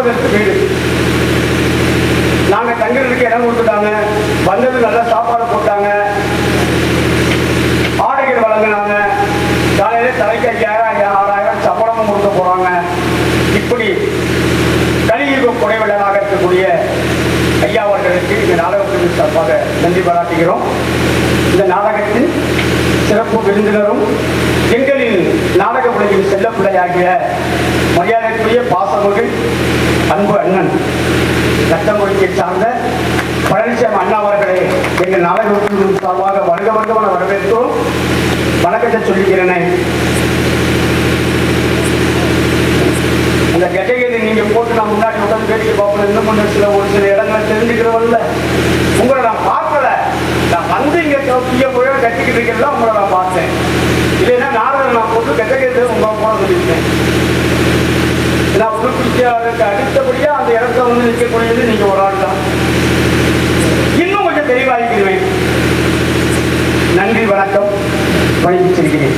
வசிப்பதற்கு வீடு நாங்க தங்குறதுக்கு இடம் கொடுத்துட்டாங்க. வந்தது நல்லா சாப்பாடு போட்டாங்க. ஆடைகள் வழங்கினாங்க காலையில தலைக்கு ஐயாயிரம் ஆறாயிரம் சம்பளமும் கொடுக்க போறாங்க. இப்படி கலியுகம் குறைவிடலாக இருக்கக்கூடிய ஐயா அவர்களுக்கு இந்த நாடகத்திற்கு சார்பாக நன்றி பாராட்டுகிறோம். இந்த நாடகத்தின் சிறப்பு விருந்தினரும் எங்களின் நாடக உலகின் செல்லப்பிள்ளையாகிய மரியாதைக்குரிய பாசமகள் அன்பு அண்ணன் ரத்தமொழியை சார்ந்த பழனிசாமி அண்ணா அவர்களை எங்கள் நாடகத்தின் சார்பாக வருக வருகமான வரவேற்கிறோம். வணக்கத்தை சொல்லிக்கிறேனே. அந்த கெட்டகேதி நீங்க போட்டு நான் முன்னாடி உட்காந்து வேடிக்கை பார்ப்போம் இன்னும் கொஞ்சம் சில ஒரு சில இடங்களை தெரிஞ்சுக்கிறவல்ல. உங்களை நான் பார்க்கல. நான் வந்து இங்க தொப்பிய போய் கட்டிக்கிட்டு இருக்கிறதா உங்களை நான் பார்த்தேன். இல்லைன்னா நாடகம் நான் போட்டு கெட்டகேதி உங்க போட சொல்லியிருக்கேன். நான் புதுப்பிடிக்காததுக்கு அடுத்தபடியா அந்த இடத்துல வந்து நிற்கக்கூடியது நீங்க ஒரு ஆள் தான். இன்னும் கொஞ்சம் தெளிவாகிக்கிறேன் நன்றி வணக்கம். வழங்கி செல்கிறேன்.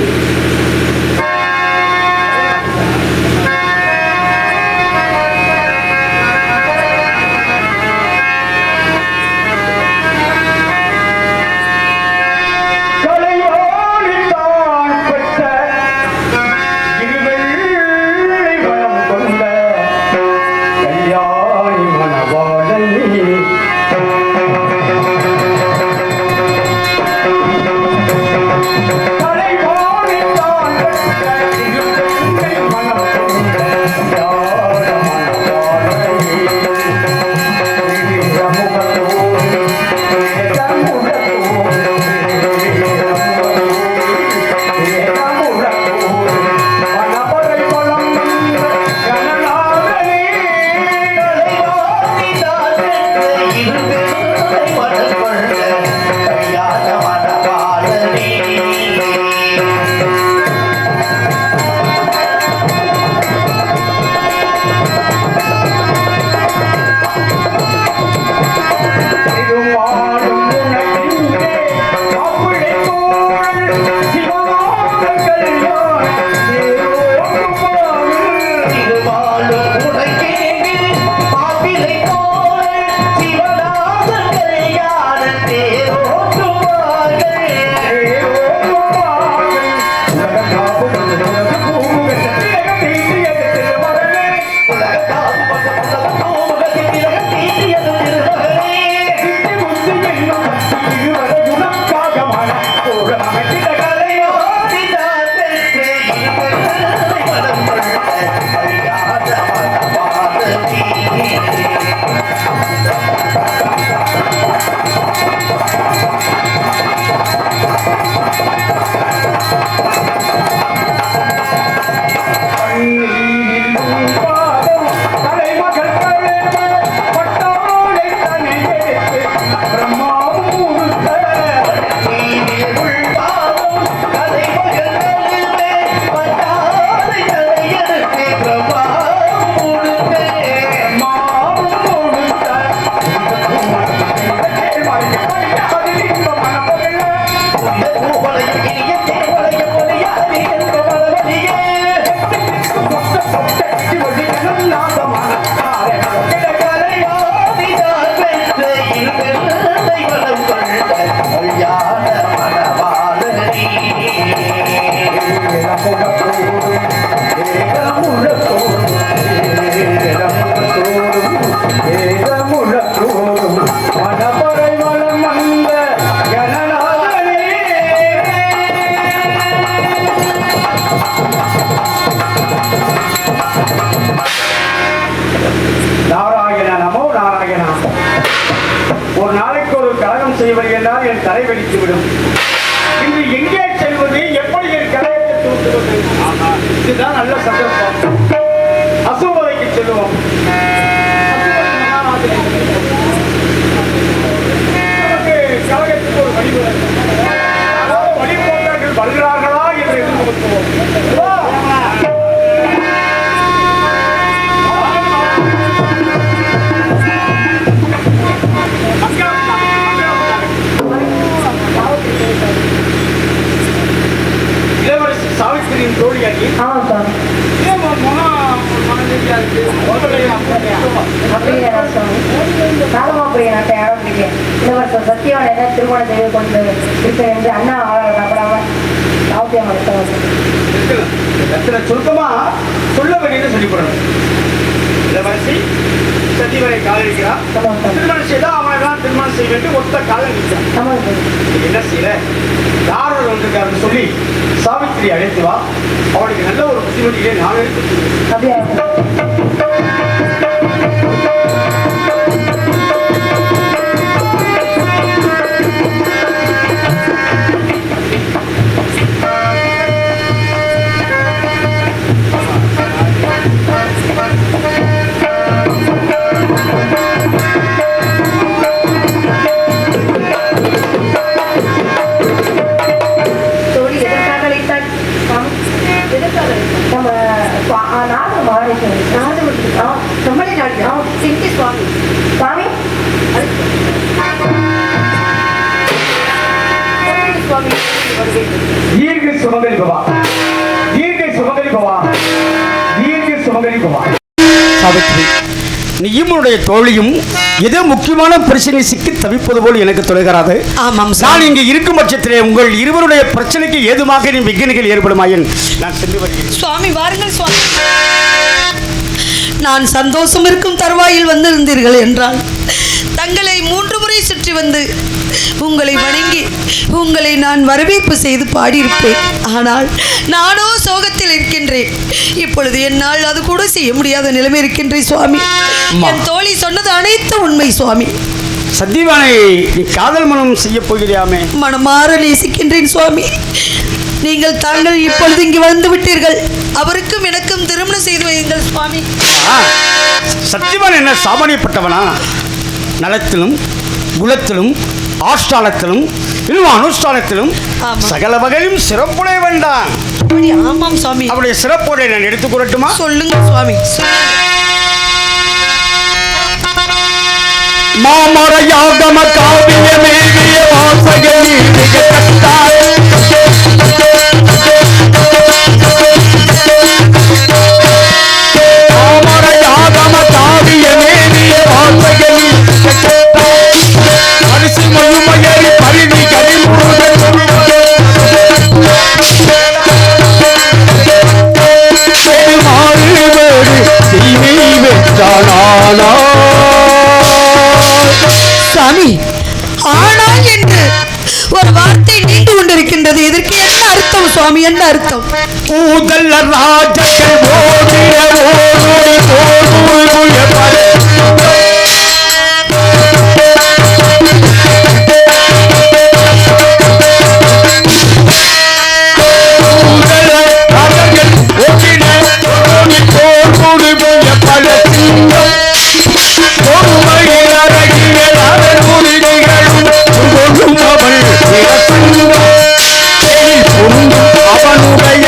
செய்வது என்றால் என் தலை வெடித்துவிடும். இன்று எங்கே செல்வது எப்படி என் கலையத்தை தூக்குவது இதுதான் நல்ல சந்தர்ப்பம். அசுவதைக்கு செல்வோம். நமக்கு கழகத்துக்கு ஒரு வழிமுறை. அதாவது வருகிறார்களா என்று எதிர்பார்க்கிறோம் இன்னைக்கு காலமா போய் நாட்டை ஆரம்பிக்கிறேன் இந்த வருஷம் சத்தியோட என்ன திருமண தெய்வ கொண்டு இருக்கிறேன் என்று அண்ணா ஆதரவு நபராம சாத்தியம் அடுத்த வருஷம் சுருக்கமா சொல்ல வேண்டியது சொல்லி போடணும் இளவரசி சதிவரை காதலிக்கிறான் திருமணம் செய்தா அவனை தான் திருமணம் செய்ய வேண்டும். ஒத்த சுவாமி என்ன செய்யல யாரோட வந்திருக்காருன்னு சொல்லி சாவித்திரி அழைத்து வா. அவளுக்கு நல்ல ஒரு புத்திமதியை நான் எடுத்து நாரத மகாரேஸ்வரன் நாரத ஆ நம்மளே நாடு ஆ சிந்தி சுவாமி சுவாமி அது- சுவாமி வருகிறேன் தீர்க்க சுமங்கலி பவா தீர்க்க நீயும் உன்னுடைய தோழியும் ஏதோ முக்கியமான பிரச்சனை சிக்கி தவிப்பது போல் எனக்கு தொலைகிறாது ஆமாம் நான் இங்கு இருக்கும் பட்சத்திலே உங்கள் இருவருடைய பிரச்சனைக்கு ஏதுமாக நீ விக்னிகள் ஏற்படுமாயின் நான் சென்று வருகிறேன். சுவாமி வாருங்கள் சுவாமி. நான் சந்தோஷம் இருக்கும் தருவாயில் வந்திருந்தீர்கள் என்றால் தங்களை மூன்று முறை சுற்றி வந்து உங்களை வணங்கி உங்களை நான் வரவேற்பு செய்து பாடியிருப்பேன். ஆனால் நானோ சோகத்தில் இருக்கின்றேன். இப்பொழுது என்னால் அது கூட செய்ய முடியாத நிலைமை இருக்கின்றேன் சுவாமி. என் தோழி சொன்னது அனைத்து உண்மை சுவாமி. சத்தியவானை நீ காதல் மனம் செய்ய போகிறாமே மனமாற நேசிக்கின்றேன் சுவாமி. நீங்கள் தாங்கள் இப்பொழுது இங்கு வந்து விட்டீர்கள். அவருக்கும் எனக்கும் திருமணம் செய்து வையுங்கள் சுவாமி. சத்தியவான் என்ன சாமானியப்பட்டவனா? நலத்திலும் குலத்திலும் ஆஷ்டானத்திலும் இன்னும் அனுஷ்டானத்திலும். சகல வகையிலும் சிறப்புடைய வேண்டாம் ஆமாம் சுவாமி அவருடைய சிறப்புடைய நான் எடுத்துக் கூறட்டுமா சொல்லுங்க சுவாமி. மாமரையாகம காவிய மேவிய வாசகனி மாமரையாகம சுவாமி ஆனால் என்று ஒரு வார்த்தை நீண்டு கொண்டிருக்கின்றது இதற்கு என்ன அர்த்தம் சுவாமி என்ன அர்த்தம் ஊதல் ராஜர்கள் ஓடிய ஓடுடி ஓடுய பல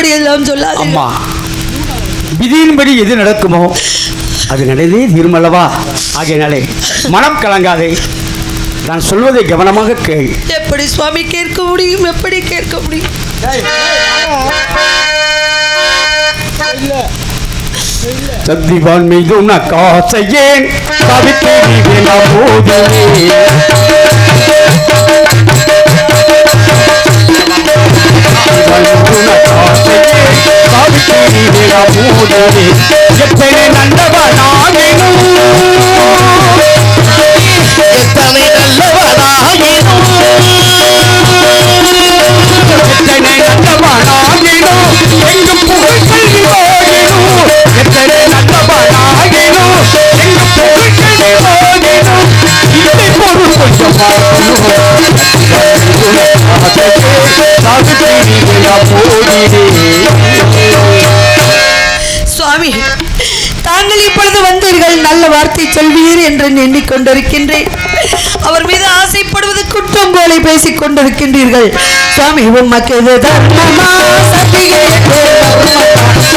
அப்படி எல்லாம் சொல்லாது அம்மா விதியின்படி எது நடக்குமோ அது நடந்தே தீர்மல்லவா? ஆகையினாலே மனம் கலங்காதே. நான் சொல்வதை கவனமாக கேள். எப்படி சுவாமி கேட்க முடியும்? எப்படி கேட்க முடியும்? சத்திவான் மீது உனக்கு ஆசையேன் கவித்தேன் கொண்டிருக்கின்றேன். அவர் மீது ஆசைப்படுவது குற்றம் போல பேசிக் கொண்டிருக்கின்றீர்கள். சுவாமி உமக்கு இது தர்மமா? சத்தியே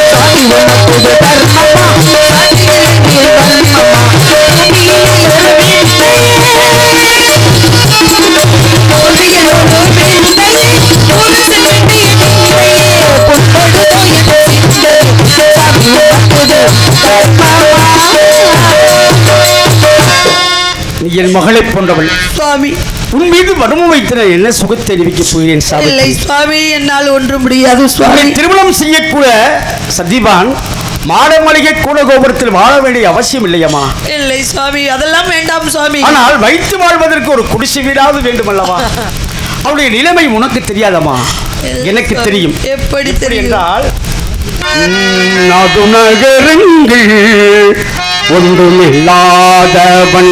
சுவாமி உமக்கு இது தர்மமா? போன்றவள் சுவாமி. உன் மீது வறுமை வைத்தன என்ன சுகத்தை தெரிவிக்கப் போகிறேன் இல்லை சுவாமி என்னால் ஒன்றும் முடியாது சுவாமி. திருமணம் செய்யக்கூட சத்தியவான் மாட மளிகை கூட கோபுரத்தில் வாழ வேண்டிய அவசியம் இல்லையம்மா. இல்லை சுவாமி அதெல்லாம் வேண்டாம் சுவாமி. ஆனால் வைத்து வாழ்வதற்கு ஒரு குடிசை வீடாவது வேண்டும் அல்லவா அவளுடைய நிலைமை உனக்கு தெரியாதம்மா? எனக்கு தெரியும். எப்படி தெரியும்? என்றால் நடுநகரங்கள் ஒன்றுமில்லாதவன்.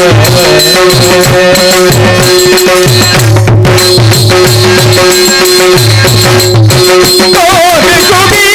ஒன்றுமில்லாதவன் நாடி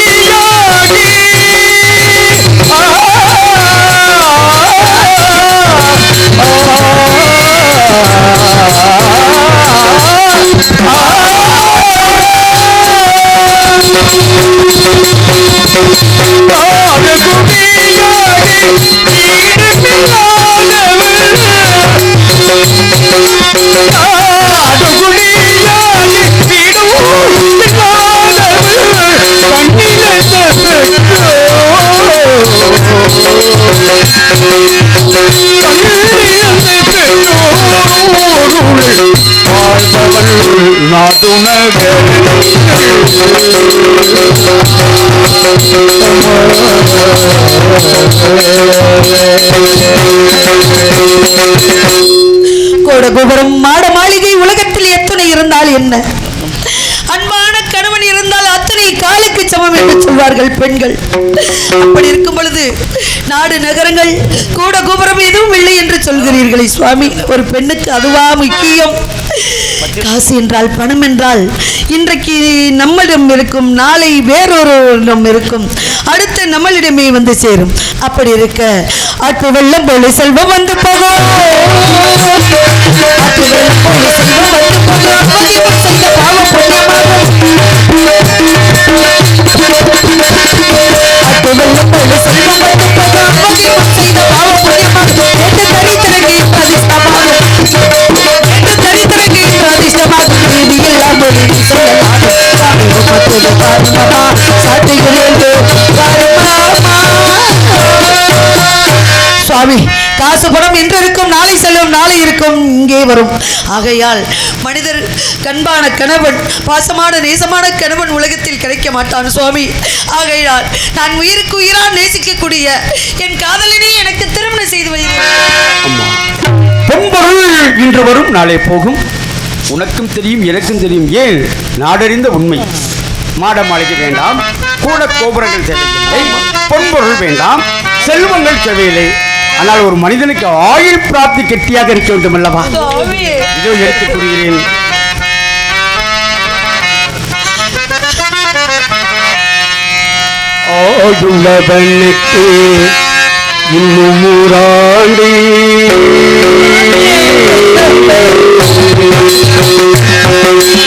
சுவாமி ஒரு பெண்ணுக்கு அதுவா முக்கியம்? காசு என்றால் பணம் என்றால் இன்றைக்கு நம்மிடம் இருக்கும் நாளை வேறொருவரிடம் இருக்கும். அடுத்த நம்மளிடமே வந்து சேரும். அப்படி இருக்க அட்டு வெள்ளம் போல செல்வம் வந்து போகும் ஆற்று சாட்டுகிறேன் சுவாமி காசு பணம் இன்று இருக்கும் நாளை செல்லும் நாளை இருக்கும் இங்கே வரும். ஆகையால் மனிதர் கண்பான கணவன் பாசமான நேசமான கணவன் உலகத்தில் கிடைக்க மாட்டான் சுவாமி. ஆகையால் நான் உயிருக்கு உயிரால் நேசிக்கக்கூடிய என் காதலினை எனக்கு திருமணம் செய்து பொன்பொருள் இன்று வரும் நாளை போகும். உனக்கும் தெரியும் எனக்கும் தெரியும். ஏன்? நாடறிந்த உண்மை. மாட மாளிகை வேண்டாம் கூட கோபுரங்கள் தேவையில்லை பொன்பொருள் வேண்டாம் செல்வங்கள் தேவையில்லை ஆனால் ஒரு மனிதனுக்கு ஆயுள் பிராப்தி கெட்டியாக இருக்க வேண்டும் அல்லவா இதோ எடுத்துக் கூறுகிறேன். ஆயுள்ளவனுக்கு இன்னும் ஊராண்டி. அவனை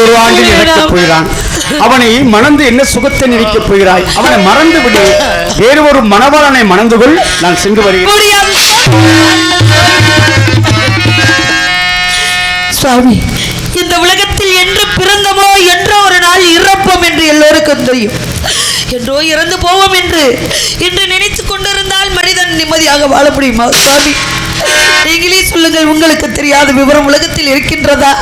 ஒரு ஆண்டில் இறக்கப் போகிறான் அவனை மணந்து என்ன சுகத்தை நினைக்கப் போகிறாய்? அவனை மறந்து விடு. வேறு ஒரு மணவாளனை மணந்து கொள். நான் சென்று வருகிறேன். சுவாமி இந்த உலகத்தில் என்று பிறந்தமோ என்றோ ஒரு நாள் இறப்போம் என்று எல்லோருக்கும் தெரியும். என்றோ இறந்து போவோம் என்று. என்று நினைத்து கொண்டிருந்தால் மனிதன் நிம்மதியாக வாழ முடியுமா சுவாமி? நீங்களே சொல்லுங்கள் உங்களுக்கு தெரியாத விவரம் உலகத்தில் இருக்கின்றதா?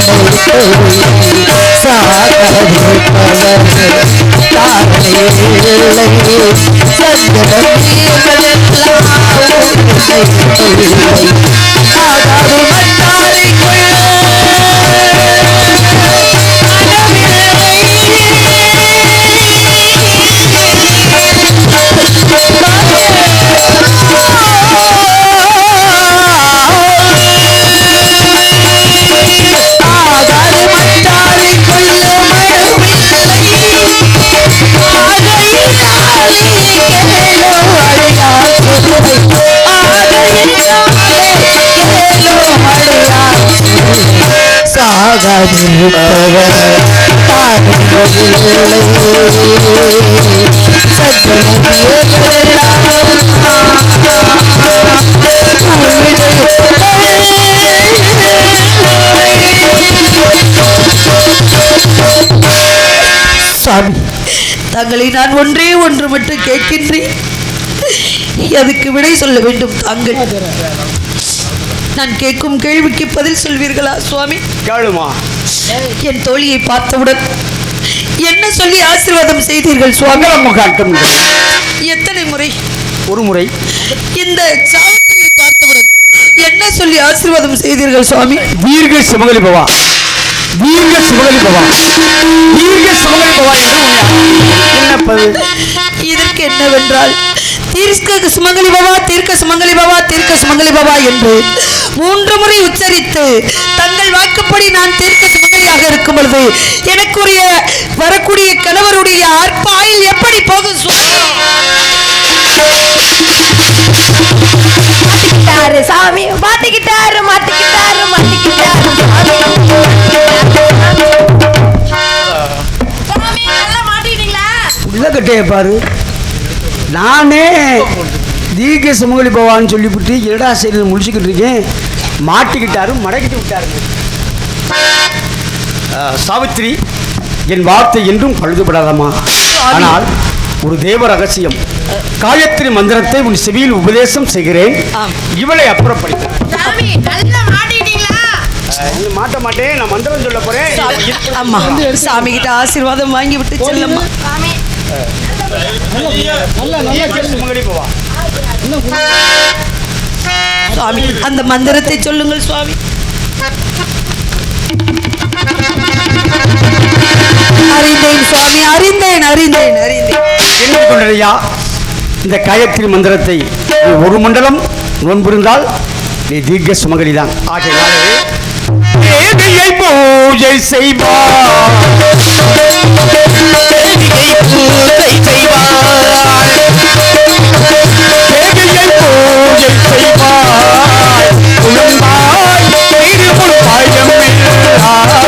சாகாதிருப்பவர் சுவாமி தங்களை நான் ஒன்றே ஒன்று மட்டும் கேட்கின்றேன். அதுக்கு விடை சொல்ல வேண்டும் தாங்கள்? நான் கேட்கும் கேள்விக்கு பதில் சொல்வீர்களா சுவாமி? கேளுமா. என் தோழியை பார்த்தவுடன் என்ன சொல்லி ஆசீர்வாதம் செய்தீர்கள் சுவாமி? முகாட்டம் எத்தனை முறை? ஒரு முறை. இந்த சாவித்திரியை பார்த்தவுடன் என்ன சொல்லி ஆசீர்வாதம் செய்தீர்கள் சுவாமி? தீர்க்க சுமங்கலி பவா. தீர்க்க சுமங்கலி பவா. தீர்க்க சுமங்கலி பவா. என்று என்ன பதில் இதற்கு என்னவென்றால் தீர்க்க சுமங்கலி பவா தீர்க்க சுமங்கலி பவா தீர்க்க சுமங்கலி பவா என்று மூன்று முறை உச்சரித்து தங்கள் வாக்குப்படி நான் தீர்க்க சுமங்கலியாக இருக்கும் பொழுது எனக்குரிய வரக்கூடிய கணவருடைய ஆயுள் எப்படி போகும் மாட்டிக்கிட்டாரு சாமி மாட்டிக்கிட்டாரு மாட்டிக்கிட்டாரு மாட்டிக்கிட்டாரு. சாமி நல்லா மாட்டிக்கிட்டீங்களா? உள்ள கட்டைய பாரு. நானே தீர்க்க சுமங்கலி பவான்னு சொல்லிவிட்டு இரடா சைடில் முடிச்சுக்கிட்டு இருக்கேன். மாட்டிக்கிட்டாரு மடக்கிட்டு விட்டாரு. ஆ, சாவித்திரி என் வார்த்தை என்றும் பழுதுபடாதம்மா. ஆனால் ஒரு தேவ ரகசியம். காயத்ரி மந்திரத்தை உன் செவியில் உபதேசம் செய்கிறேன். ஆம். இவளை அப்புறப்படுத்த மாட்ட மாட்டேன் நான் மந்திரம் சொல்ல போறேன். அம்மா சாமி கிட்ட ஆசீர்வாதம் வாங்கி விட்டு செல்லம்மா. சுவாமி அந்த மந்திரத்தை சொல்லுங்கள் சுவாமி. அறிந்தேன் சுவாமி அறிந்தேன் அறிந்தேன் அறிந்தேன். தெரிந்து கொண்டதையா இந்த காயத்ரி மந்திரத்தை ஒரு மண்டலம் நோன்பிருந்தால் நீ தீர்க்க சுமங்கலிதான் ஆகையாலே பூஜை செய்வார். பூஜை செய்வார் தேவியை பூஜை செய்வார் குழந்தாய் திருமுள் பாயம் அவளே ஜெகன்மாதா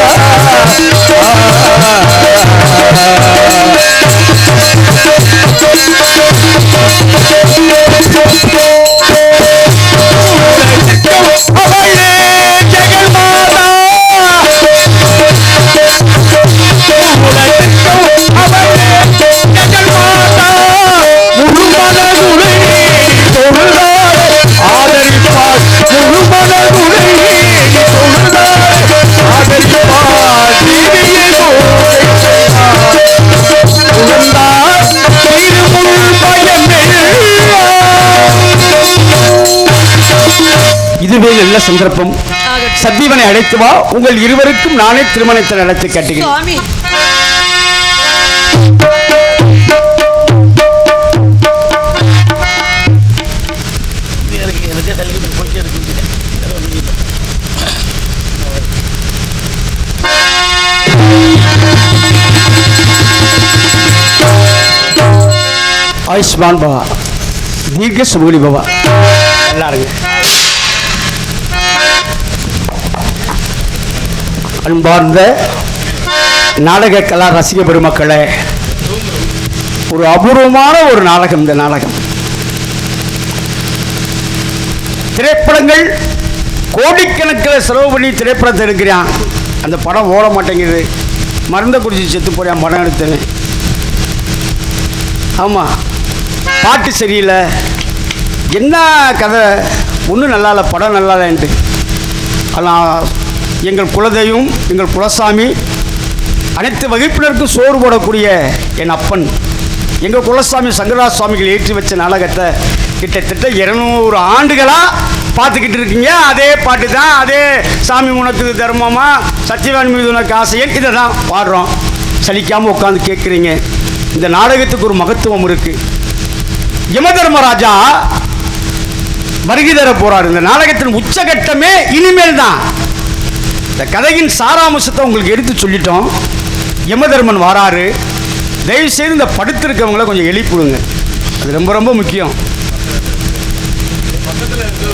சந்தர்ப்பம். சத்தியவனை அழைத்து வா. உங்கள் இருவருக்கும் நானே திருமணத்தை நடத்தி கட்டுகிறேன். ஆயுஷ்மான் பவா தீர்க்க சுமூலி பவா நல்லா அன்பார்ந்த நாடக கலா ரசிக பெருமக்களே ஒரு அபூர்வமான ஒரு நாடகம் இந்த நாடகம். திரைப்படங்கள் கோடிக்கணக்கில் செலவு பண்ணி திரைப்படத்தை எடுக்கிறான். அந்த படம் ஓட மாட்டேங்குது. மருந்தை குடிச்சு செத்து போறான் படம் எடுத்தேன் ஆமாம் பாட்டு சரியில்லை. என்ன கதை? ஒன்றும் நல்லா இல்லை படம் நல்லா இல்லைன்ட்டு. ஆனால் எங்கள் குலதெய்வம் எங்கள் குலசாமி அனைத்து வகுப்பினருக்கும் சோறு போடக்கூடிய என் அப்பன். எங்கள் குலசாமி சங்கரா சுவாமிகள் ஏற்றி வச்ச நாடகத்தை கிட்டத்தட்ட இருநூறு ஆண்டுகளாக பார்த்துக்கிட்டு இருக்கீங்க. அதே பாட்டு தான் அதே சாமி உனக்கு தர்மமா சத்தியவான் மீது உனக்கு ஆசையன். இதை தான் பாடுறோம். சலிக்காமல் உட்காந்து கேட்குறீங்க. இந்த நாடகத்துக்கு ஒரு மகத்துவம் இருக்குது யமதர்மராஜா வருகை தர போகிறார் இந்த நாடகத்தின் உச்சகட்டமே இனிமேல் தான். இந்த கதையின் சாராம்சத்தை உங்களுக்கு எடுத்து சொல்லிட்டோம். யமதர்மன் வாராரு. தயவு செய்து இந்த படுத்திருக்கவங்கள கொஞ்சம் எழுப்பிடுங்க அது ரொம்ப ரொம்ப முக்கியம்.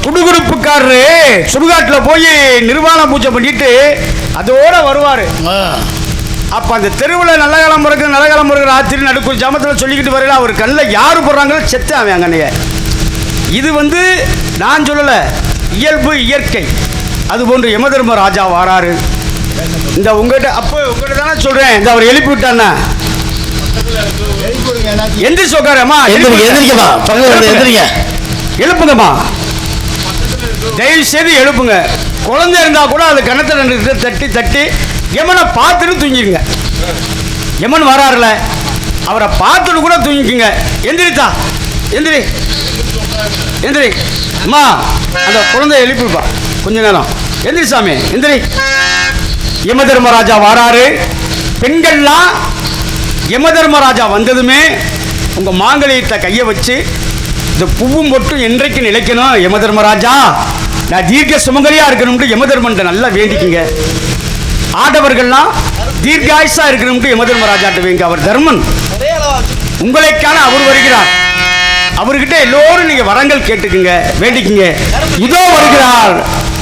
குடுகுடுப்புக்காரரு சுடுகாட்டில் போய் நிர்வாண பூஜை பண்ணிட்டு அதோட வருவார். அப்போ அந்த தெருவில் நல்ல காலம் பிறகு நல்ல காலம் பிறகு ராத்திரி நடுக்கு ஜாமத்தில் சொல்லிக்கிட்டு வரையில அவர் கண்ணில் யார் போடுறாங்களோ செத்து அவன் அங்கனைய. இது வந்து நான் சொல்லலை இயல்பு இயற்கை. அதுபோன்று யமதர்ம ராஜா வாராரு. இந்த உங்ககிட்ட அப்போ உங்ககிட்ட தானே சொல்கிறேன் இந்த அவர் எழுப்பி விட்டானா எந்திரிச்சு உட்காரம்மா எந்திரிங்க எந்திரிங்கம்மா. பக்கத்துல எந்திரிங்க. எழுப்புங்கம்மா. தயவு செய்து எழுப்புங்க. குழந்தை இருந்தா கூட அது கணத்தில் நின்று தட்டி தட்டி யமனை பார்த்துட்டு தூங்கிடுங்க. யமன் வராருல. அவரை பார்த்துட்டு கூட தூங்கிக்குங்க. எந்திரித்தா எந்திரி. எந்திரி. அம்மா அந்த குழந்தைய எழுப்பிப்பா கொஞ்ச நேரம். எந்திரி சாமி எந்திரி. யமதர்மராஜா வாராரு. பெண்கள்லாம் யமதர்மராஜா வந்ததுமே உங்கள் மாங்கலியத்தை கையை வச்சு இந்த பூவும் மட்டும் என்றைக்கு நிலைக்கணும் யமதர்மராஜா? நான் தீர்க்க சுமங்கலியாக இருக்கணும்னு யமதர்மன்ட்ட நல்லா வேண்டிக்குங்க. ஆடவர்கள்லாம் தீர்காயுசா இருக்கணும்னு யமதர்மராஜாட்ட வேங்க. அவர் தர்மன். உங்களைக்கான அவர் வருகிறார். அவர்கிட்ட எல்லோரும் நீங்க வரங்கள் கேட்டுக்குங்க வேண்டிக்குங்க. இதோ வருகிறார்.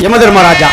யமதர்மராஜா.